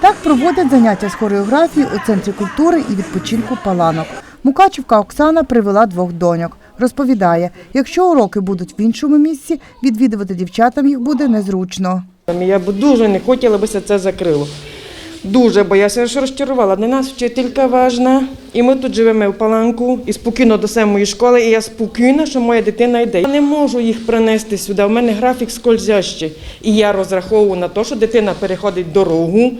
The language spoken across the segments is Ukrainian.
Так проводять заняття з хореографії у центрі культури і відпочинку Паланок. Мукачівка Оксана привела двох доньок. Розповідає, якщо уроки будуть в іншому місці, відвідувати дівчатам їх буде незручно. Я б дуже не хотіла, бо це закрило. Дуже, бо я ж розчарувала. Для нас вчителька важна, і ми тут живемо в паланку, і спокійно до самої школи, і я спокійна, що моя дитина йде. Я не можу їх принести сюди. У мене графік скользящий. І я розраховую на те, що дитина переходить дорогу,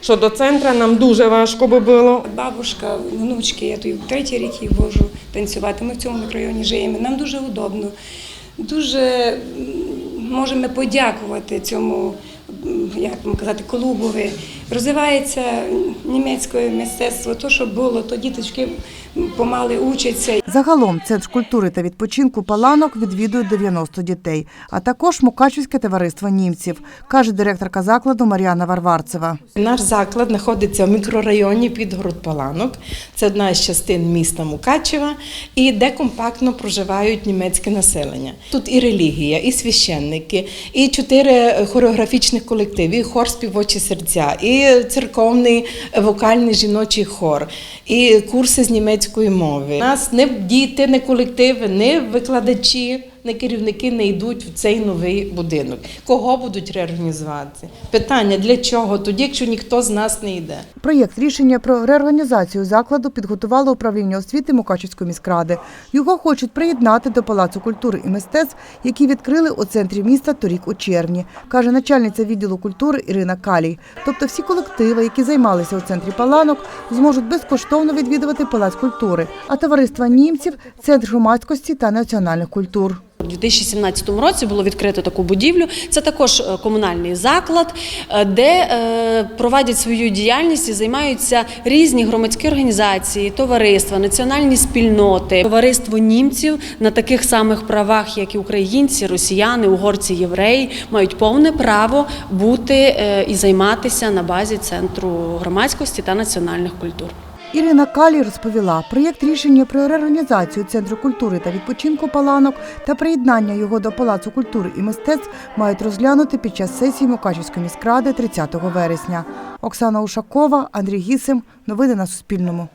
що до центру нам дуже важко би було. Бабушка, внучки, я тут третій рік їх вожу танцювати. Ми в цьому мікрорайоні живемо. Нам дуже удобно. Дуже можемо подякувати цьому, як вам казати, клубові. Розвивається німецьке мистецтво. То, що було, то діточки помали учаться. Загалом центр культури та відпочинку Паланок відвідують 90 дітей, а також Мукачівське товариство німців, каже директорка закладу Мар'яна Варварцева. Наш заклад знаходиться в мікрорайоні Підгород Паланок. Це одна з частин міста Мукачева, і де компактно проживають німецьке населення. Тут і релігія, і священники, і чотири хореографічних колективи, і хор співочі серця, і церковний вокальний жіночий хор, і курси з німецької мови. У нас не діти, не колективи, не викладачі. Не керівники не йдуть в цей новий будинок. Кого будуть реорганізувати? Питання для чого? Тоді, якщо ніхто з нас не йде. Проєкт рішення про реорганізацію закладу підготувало управління освіти Мукачівської міськради. Його хочуть приєднати до Палацу культури і мистецтв, які відкрили у центрі міста торік у червні, каже начальниця відділу культури Ірина Калій. Тобто всі колективи, які займалися у центрі Паланок, зможуть безкоштовно відвідувати Палац культури, а товариства німців центр громадськості та національних культур. У 2017 році було відкрито таку будівлю. Це також е, комунальний заклад, е, де е, проводять свою діяльність і займаються різні громадські організації, товариства, національні спільноти, товариство німців на таких самих правах, як і українці, росіяни, угорці, євреї, мають повне право бути і займатися на базі центру громадськості та національних культур. Ірина Калій розповіла, проєкт рішення про реорганізацію Центру культури та відпочинку Паланок та приєднання його до Палацу культури і мистецтв мають розглянути під час сесії Мукачівської міськради 30 вересня. Оксана Ушакова, Андрій Гісим. Новини на Суспільному.